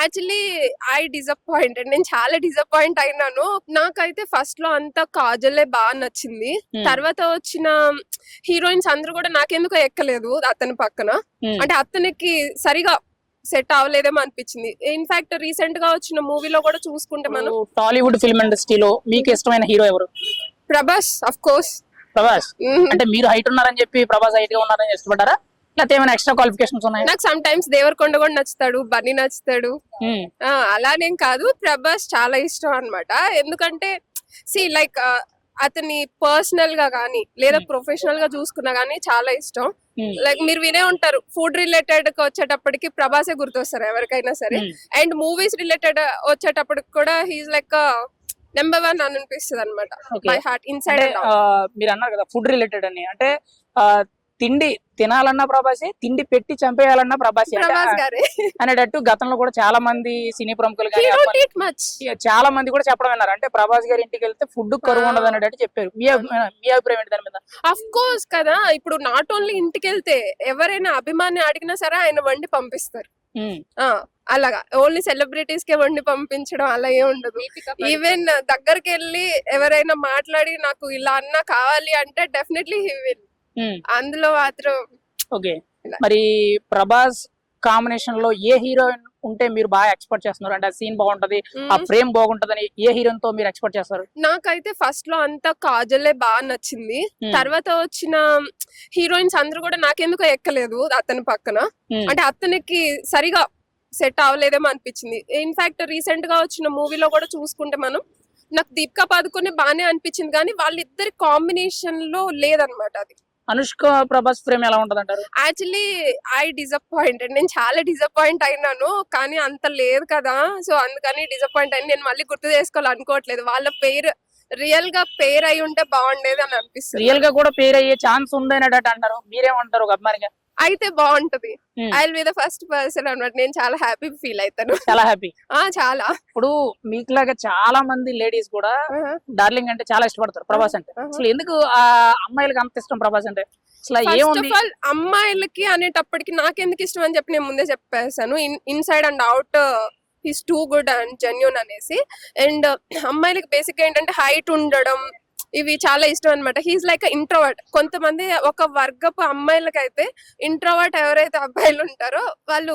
Actually I disappointed. నేను చాలా disappoint అయినాను. నాకైతే ఫస్ట్లో అంతా కాజలే బాగా నచ్చింది. తర్వాత వచ్చిన హీరోయిన్స్ అందరూ కూడా నాకెందుకో ఎక్కలేదు అతని పక్కన. అంటే అతనికి సరిగా సెట్ అవ్వలేదేమో అనిపించింది. ఇన్ఫాక్ట్ రీసెంట్గా వచ్చిన మూవీలో కూడా చూసుకుంటే మనం టాలీవుడ్ ఫిల్మ్ ఇండస్ట్రీలో మీకు ఇష్టమైన హీరో ఎవరు? Prabhas of course Prabhas. అంటే మీరు హైట్ ఉన్నారని చెప్పి ప్రభాస్ హైట్గా ఉన్నారని ఇష్టపడ్డారా? లేకపోతే ఏమైనా ఎక్స్ట్రా క్వాలిఫికేషన్స్ ఉన్నాయా? నాకు సమ్ టైమ్స్ దేవరకొండ కూడా నచ్చుతాడు బన్నీ నచ్చుతాడు. ఆ, అలానేం కాదు ప్రభాస్ చాలా ఇష్టం అన్నమాట. ఎందుకంటే సి లైక్ అతని పర్సనల్గా కానీ లేదా Hmm. ప్రొఫెషనల్గా చూసుకున్నా గానీ చాలా ఇష్టం. లైక్ మీరు వినే ఉంటారు ఫుడ్ రిలేటెడ్కి వచ్చేటప్పటికి ప్రభాసే గుర్తొస్తారు ఎవరికైనా సరే. అండ్ మూవీస్ రిలేటెడ్ వచ్చేటప్పటికి కూడా హీస్ లైక్ నెంబర్ వన్ అని అనిపిస్తుంది అనమాట హార్ట్ ఇన్సైడ్ మీరు అన్నారు కదా ఫుడ్ రిలేటెడ్ అని. అంటే తిండి తినాలన్నా ప్రభాసే తిండి పెట్టి చంపేయాలన్నా ప్రభాసే అనేటట్టు గతంలో కూడా చాలా మంది సినీ ప్రముఖులు చాలా మంది కూడా చెప్పడం విన్నారు. అంటే ప్రభాస్ గారి ఇంటికి వెళ్తే ఫుడ్ కరువు ఉండదు అనేటట్టు చెప్పారు. మీ అభి- మీ అభిప్రాయం ఏంటి దాని మీద? అఫ్ కోర్స్ కదా. ఇప్పుడు నాట్ ఓన్లీ ఇంటికి వెళ్తే ఎవరైనా అభిమాని అడిగినా సరే ఆయన వండి పంపిస్తారు. అలాగా. ఓన్లీ సెలబ్రిటీస్ కే వండి పంపించడం అలా ఏం ఉండదు. ఈవెన్ దగ్గరికి వెళ్ళి ఎవరైనా మాట్లాడి నాకు ఇలా అన్నా కావాలి అంటే డెఫినెట్లీ హీ విల్ అందులో మాత్రం ఓకే. మరి ప్రభాస్ కాంబినేషన్లో ఏ హీరోయిన్ ఉంటే మీరు బాగా ఎక్స్పెక్ట్ చేస్తున్నారు? అంటే ఆ సీన్ బాగుంటది ఆ. ఫ్రేమ్ బాగుంటదని ఏ హీరోయిన్తో మీరు ఎక్స్పెక్ట్ చేస్తారు? నాకైతే ఫస్ట్లో అంతా కాజలే బాగా నచ్చింది. Hmm. తర్వాత వచ్చిన హీరోయిన్స్ అందరూ కూడా నాకెందుకో ఎక్కలేదు అతని పక్కన. Hmm. అంటే అతనికి సరిగా సెట్ అవ్వలేదేమో అనిపించింది. ఇన్ఫాక్ట్ రీసెంట్గా వచ్చిన మూవీలో కూడా చూసుకుంటే మనం నాకు దీపికా పాదుకునే బాగానే అనిపించింది. కానీ వాళ్ళిద్దరి కాంబినేషన్లో లేదనమాట అది. అనుష్క ప్రభాస్ ప్రేమ ఎలా ఉంటది అంటారు యాక్చువల్లీ ఐ డిసప్పాయింటెడ్. నేను చాలా డిసప్పాయింట్ అయినాను కానీ అంత లేదు కదా. సో అందుకని డిసప్పాయింట్ అయింది నేను మళ్ళీ గుర్తు చేసుకోవాలి అనుకోవట్లేదు వాళ్ళ పేరు రియల్గా పేరు అయి ఉంటే బాగుండేది అని అనిపిస్తుంది. రియల్గా కూడా పేరు అయ్యే ఛాన్స్ ఉంది అనేటట్టు అంటారు. మీరేమంటారు ఒక అయితే బాగుంటది. I will be the first person అన్నమాట. నేను చాలా హ్యాపీ ఫీల్ అవుతాను చాలా హ్యాపీ. ఆ చాలా. ఇప్పుడు మీకులాగా చాలా మంది లేడీస్ కూడా డార్లింగ్ అంటే చాలా ఇష్టపడతారు ప్రభాస్ అంటే. అసలు ఎందుకు ఆ అమ్మాయిలకి అంత ఇష్టం ప్రభాస్ అంటే? అసలు ఫస్ట్ ఏముంది? ఆఫ్ ఆల్ అమ్మాయిలకి అనేటప్పటికి నాకెందుకు ఇష్టం అని చెప్పి నేను ముందే చెప్పేసాను inside and out he's too good and genuine అనేసి. అండ్ అమ్మాయిలకి బేసిక్ ఏంటంటే హైట్ ఉండడం ఇవి చాలా ఇష్టం అనమాట హీస్ లైక్ ఇంట్రోవర్ట్ కొంతమంది ఒక వర్గపు అమ్మాయిలకి అయితే ఇంట్రోవర్ట్ ఎవరైతే అబ్బాయిలు ఉంటారో వాళ్ళు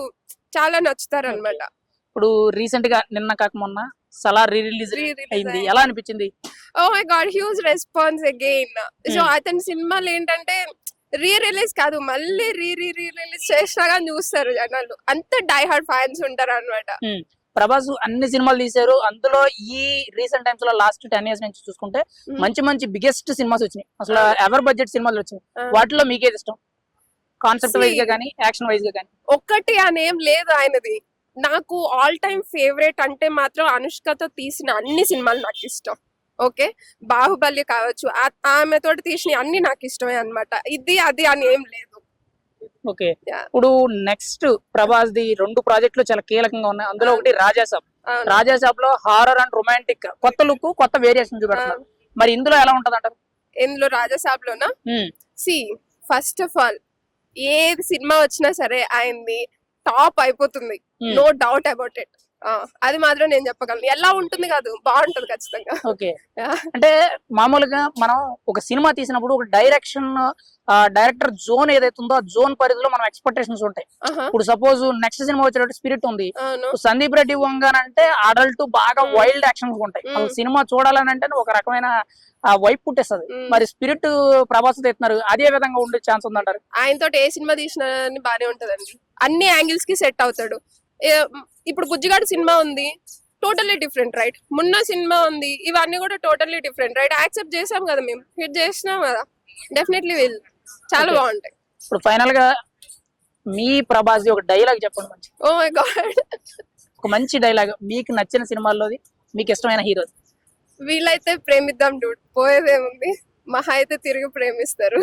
చాలా నచ్చుతారు అనమాట ఇప్పుడు రీసెంట్గా నిన్న కాక మొన్న సలా రీ రిలీజ్ అయింది. ఎలా అనిపించింది? ఓ my God huge response again so. అతని సినిమాలు ఏంటంటే రీ రిలీజ్ కాదు మళ్ళీ రీ రీ రీ రిలీజ్ చేసినా కానీ చూస్తారు జనాలు. అంత డై హార్డ్ ఫ్యాన్స్ ఉంటారు అనమాట ప్రభాస్ అన్ని సినిమాలు తీశారు. అందులో ఈ రీసెంట్ టైమ్స్లో లాస్ట్ టెన్ ఇయర్స్ నుంచి చూసుకుంటే. మంచి మంచి బిగ్గెస్ట్ సినిమాస్ వచ్చినాయి. అసలు. ఎవర్ బడ్జెట్ సినిమాలు వచ్చినాయి. వాటిలో మీకేది ఇష్టం? కాన్సెప్ట్. వైజ్గా కానీ యాక్షన్ వైజ్గా కానీ. ఒక్కటి అని లేదు ఆయనది. నాకు ఆల్ టైమ్ ఫేవరెట్ అంటే మాత్రం అనుష్కతో తీసిన అన్ని సినిమాలు నాకు ఇష్టం. ఓకే బాహుబలి కావచ్చు ఆ- ఆమెతో తీసిన అన్ని నాకు ఇష్టమే అన్నమాట. ఇది అది అని ఏం లేదు. ఓకే. ఇప్పుడు నెక్స్ట్ ప్రభాస్ ది రెండు ప్రాజెక్టులు చాలా కీలకంగా ఉన్నాయి. అందులో ఒకటి రాజాసాబ్. రాజాసాబ్లో హారర్ అండ్ రొమాంటిక్ కొత్త లుక్ కొత్త వేరియేషన్ చూపెడుతున్నారు. మరి ఇందులో ఎలా ఉంటది అంటారు ఇందులో రాజసాబ్ లోనా సి ఫస్ట్ ఆఫ్ ఆల్ ఏ సినిమా వచ్చినా సరే ఆయనది టాప్ అయిపోతుంది. నో డౌట్ అబౌట్ ఇట్ అది మాత్రం నేను చెప్పగలను. ఎలా ఉంటుంది కాదు బాగుంటది ఖచ్చితంగా. ఓకే. అంటే మామూలుగా మనం ఒక సినిమా తీసినప్పుడు ఒక డైరెక్షన్ డైరెక్టర్ జోన్ ఏదైతే ఉందో ఆ జోన్ పరిధిలో మనం ఎక్స్పెక్టేషన్స్ ఉంటాయి. ఇప్పుడు సపోజ్ నెక్స్ట్ సినిమా వచ్చేటప్పుడు స్పిరిట్ ఉంది. సందీప్ రెడ్డి వంగన్ అంటే అడల్ట్ బాగా. వైల్డ్ యాక్షన్స్ ఉంటాయి. సినిమా చూడాలని అంటే ఒక రకమైన వైపు పుట్టేస్తుంది. మరి స్పిరిట్ ప్రభాస్ తెస్తున్నారు అదే విధంగా ఉండే ఛాన్స్ ఉందంటారు? ఆయనతో ఏ సినిమా తీసినా బానే ఉంటదండి. అన్ని యాంగిల్స్కి సెట్ అవుతాడు. ఇప్పుడు బుజ్జిగాడు సినిమా ఉంది టోటల్లీ డిఫరెంట్ రైట్ మొన్న సినిమా ఉంది ఇవన్నీ కూడా టోటల్లీ డిఫరెంట్ రైట్ యాక్సెప్ట్ చేసాం కదా మేము హిట్ చేసినాం కదా డెఫినెట్లీ విల్ చాలా. బాగుంటాయి. ఇప్పుడు ఫైనల్గా మీ ప్రభాస్ ఒక డైలాగ్ చెప్పండి మంచి ఓ మై గాడ్ ఒక మంచి డైలాగ్ మీకు నచ్చిన సినిమాల్లోది మీకు ఇష్టమైన హీరో వీలైతే ప్రేమిద్దాం డూడ్ పోయేదేముంది? మహా అయితే తిరిగి ప్రేమిస్తారు.